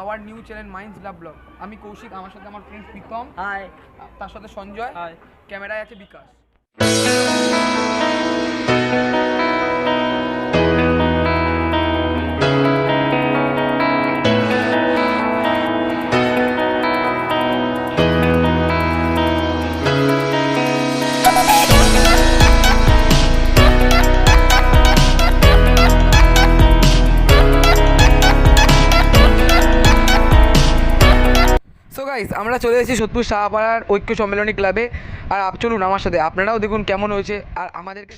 Our new channel minds love blog আমি কৌশিক আমার সাথে আমার ফ্রেন্ড প্রীতম। হাই তার সাথে সঞ্জয়। হাই ক্যামেরায় আছে বিকাশ। গাইস আমরা চলে এসেছি সোদপুর শাহপাড়ার ঐক্য সম্মেলনী ক্লাবে আর চলুন আমার সাথে, আপনারাও দেখুন কেমন হয়েছে। আর আমাদেরকে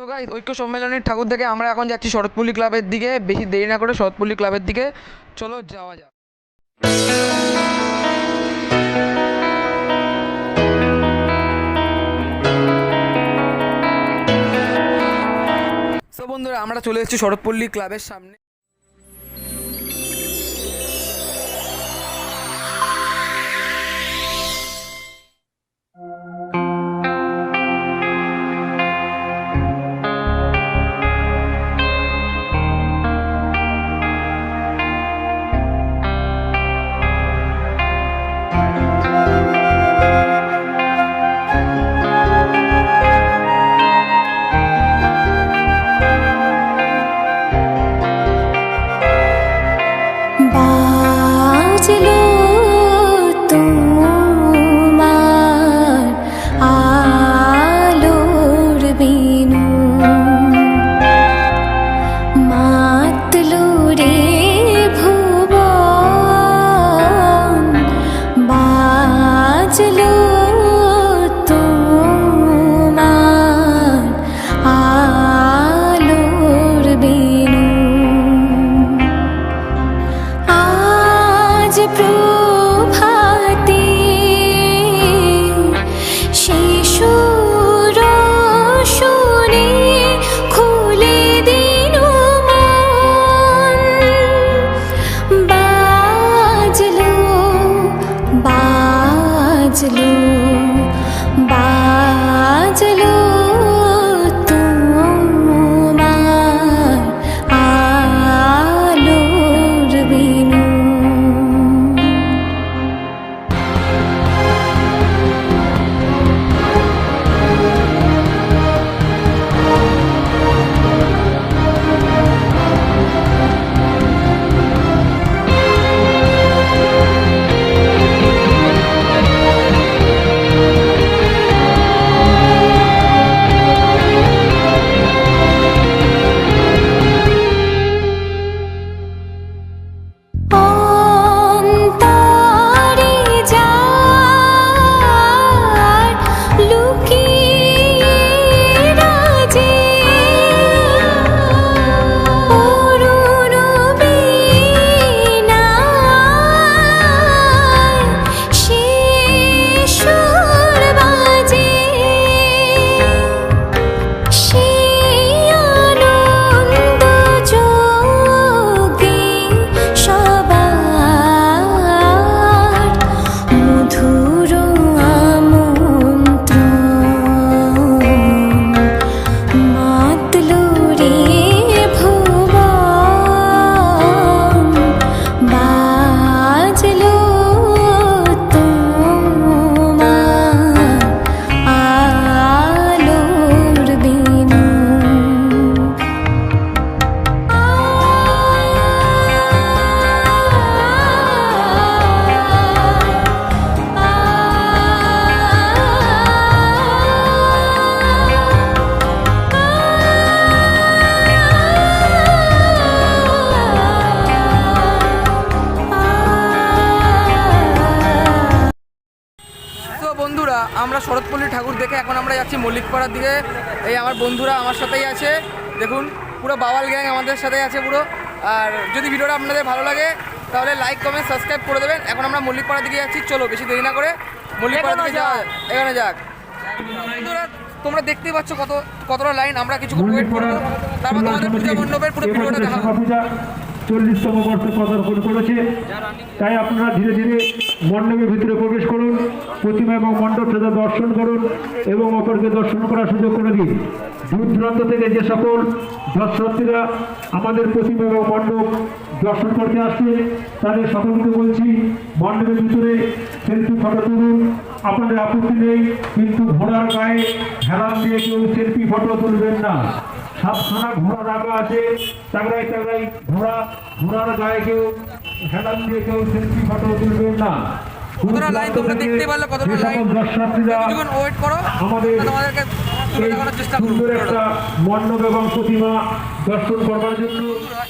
তো গাই ঐক্য সম্মেলনের ঠাকুর থেকে আমরা এখন যাচ্ছি শরৎপল্লী ক্লাবের দিকে। বেশি দেরি না করে শরৎপল্লী ক্লাবের দিকে চলো যাওয়া যাক। তো বন্ধুরা, আমরা চলে এসেছি শরৎপল্লী ক্লাবের সামনে। আমরা শরৎপল্লী ঠাকুর দেখে এখন আমরা যাচ্ছি মল্লিকপাড়ার দিকে। এই আমার বন্ধুরা আমার সাথেই আছে। দেখুন পুরো বাওয়াল গ্যাং আমাদের সাথে আছে পুরো। আর যদি ভিডিওটা আপনাদের ভালো লাগে তাহলে লাইক কমেন্ট সাবস্ক্রাইব করে দেবেন। এখন আমরা মল্লিকপাড়ার দিকে যাচ্ছি। চলো বেশি দেরি না করে মল্লিকপাড়ার দিকে যাওয়া এখানে যাক বন্ধুরা তোমরা দেখতেই পাচ্ছ কত কতটা লাইন আমরা কিছু ওয়েট করব। তারপর তোমাদের পূজা মণ্ডপের পুরো ভিডিওটা দেখাবো। পূজা চল্লিশতম বর্ষে পদার্পণ করেছে। তাই আপনারা ধীরে ধীরে মণ্ডপের ভিতরে প্রবেশ করুন, প্রতিমা এবং মণ্ডপ দর্শন করুন এবং অপরকে দর্শন করার সুযোগ করে দিন। দূর থেকে যে সকল দর্শনার্থীরা আমাদের প্রতিমা এবং মণ্ডপ দর্শন করতে আসছে, তাদের সকলকে বলছি, মণ্ডপের ভিতরে সেলফি ফটো তুলুন। আপনাদের আপত্তি নেই, কিন্তু ঘোড়ার গায়ে হেলান দিয়ে কেউ সেলফি ফটো তুলবেন না। সাতখানা ঘোড়া রাখা আছে। চাকরাই চাকরাই ঘোড়া ঘোড়ার গায়ে কেউ হেলান দিয়ে কেউ সেলফি ফটো তুলবেন না। কতটা লাইন তোমরা দেখতে পারলে কতটা লাইন কিছুক্ষণ ওয়েট করো আমাদের তোমাদেরকে মণ্ডপ এবং প্রতিমা দর্শন করবার জন্য।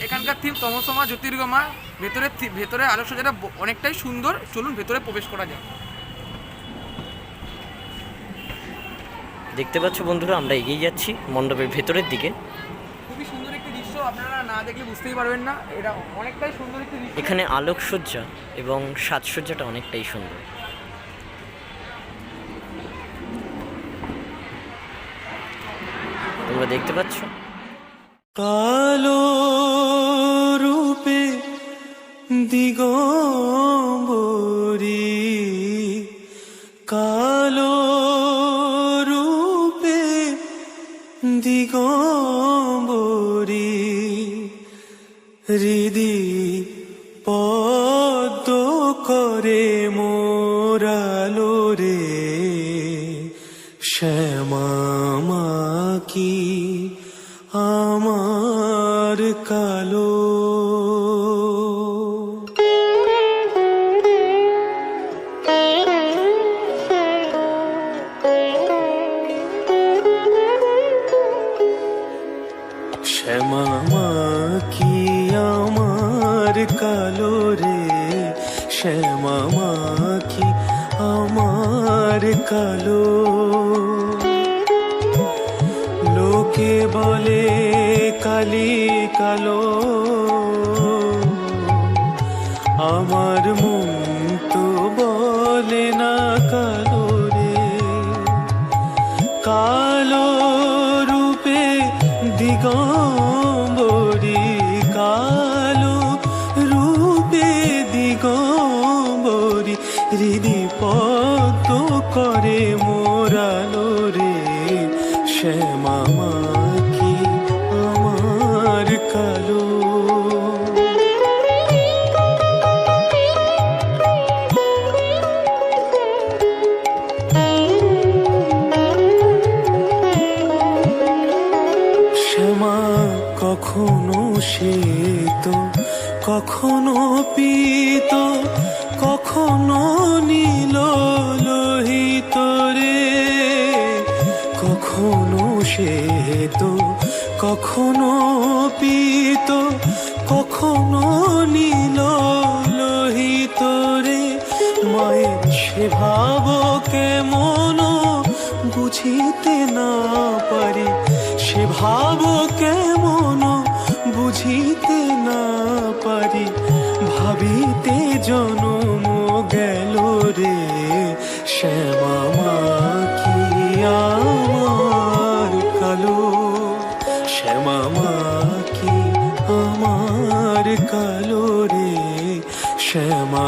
এখানকার থিম তমসমা জ্যোতির্গমা ভেতরে ভেতরে আলোকসজ্জাটা অনেকটাই সুন্দর। চলুন ভেতরে প্রবেশ করা যায় দেখতে পাচ্ছ বন্ধুরা আমরা এগিয়ে যাচ্ছি মণ্ডপের ভেতরের দিকে। খুবই সুন্দর একটি দৃশ্য আপনারা না দেখলে বুঝতেই পারবেন না। এটা অনেকটাই সুন্দর একটি দৃশ্য। এখানে আলোকসজ্জা এবং সাজসজ্জাটা অনেকটাই সুন্দর। তোমরা দেখতে পাচ্ছ? কালো রূপে দিগম্বরী 地沟 কালো। লোকে বলে কালি কালো। আমার মন তো বলে না কালো। কখনো পিত, কখনো নীল লোহিত রে। মায়ের সে ভাব কেমন বুঝিতে না পারি। সে কেমন বুঝিতে না পারি। ভাবিতে জনম গেল রে, শ্যামা কালো রে, শ্যামা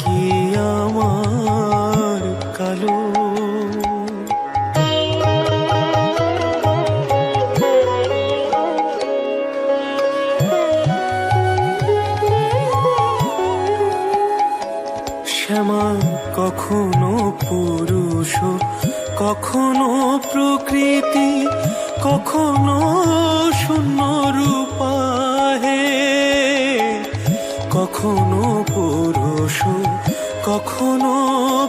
কি আমার কালো? শ্যামা, কখনো পুরুষ, কখনো প্রকৃতি, কখনো শূন্য রূপা হে। কখনো পুরুষ, কখনো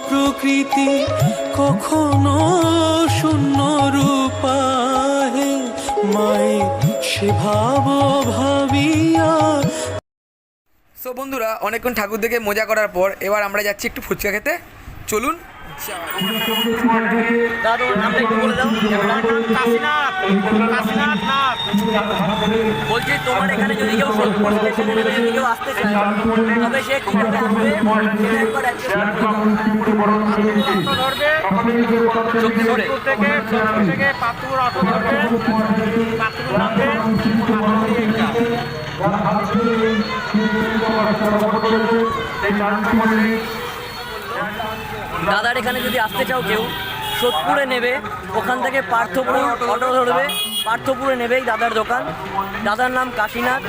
প্রকৃতি, কখনো শূন্য রূপা হে মাই সে ভাব ভাবিয়া। সো বন্ধুরা, অনেকক্ষণ ঠাকুর দেখে মজা করার পর এবার আমরা যাচ্ছি একটু ফুচকা খেতে। চলুন দাদা নামটা একটু বলে দাও বলছি তোমার এখানে যদি কেউ স্টেশনে নেমে যদি কেউ আসতে চায় তবে সে কীভাবে আসবে সেটা একবার address বলে দাও। চোখে ধরে থেকে থেকে পাতুর অটো ধরবে পাতুর নামবে দাদার এখানে যদি আসতে চাও কেউ, সোদপুরে নেবে, ওখান থেকে পার্থপুর অটো ধরবে, পার্থপুরে নেবেই দাদার দোকান। দাদার নাম কাশীনাথ,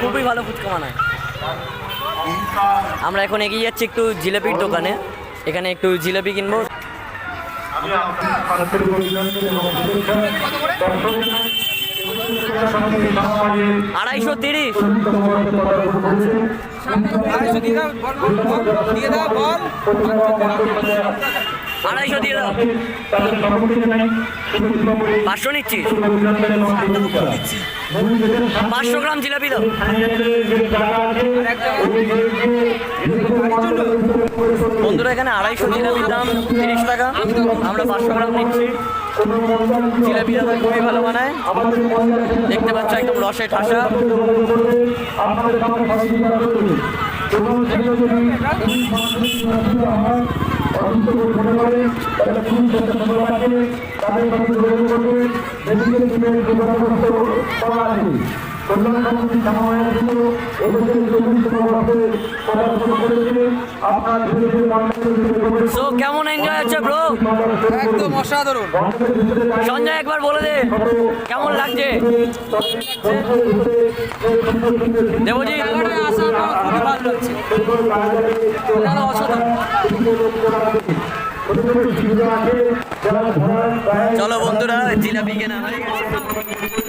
খুবই ভালো ফুচকা বানায়। আমরা এখন এগিয়ে যাচ্ছি একটু জিলেপির দোকানে। এখানে একটু জিলেপি কিনবো। আড়াইশো তিরিশ। আড়াইশো দিয়ে দাও পাঁচশো নিচ্ছিস পাঁচশো গ্রাম জিলাপি দাও। বন্ধুরা, এখানে আড়াইশো জিলাপির দাম তিরিশ টাকা। আমরা পাঁচশো গ্রাম নিচ্ছি। জিলাপি দাদা খুবই ভালো বানায়। দেখতে পাচ্ছ একদম রসে ঠাসা। সো কেমন এনজয় হচ্ছে ব্রো একদম অসাধারণ। সঞ্জয় একবার বলে দে কেমন লাগছে? দেবজিৎ? জায়গাটায় আসা আমার খুবই ভালো লাগছে। অসাধারণ। চলো বন্ধুরা জিলাপি কেনা হয়ে গেছে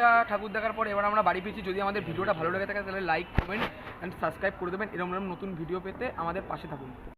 অনেকটা ঠাকুর দেখার পর এবার আমরা বাড়ি ফিরছি। যদি আমাদের ভিডিওটা ভালো লেগে থাকে, তাহলে লাইক কমেন্ট অ্যান্ড সাবস্ক্রাইব করে দেবেন। এরকম নতুন ভিডিও পেতে আমাদের পাশে থাকুন।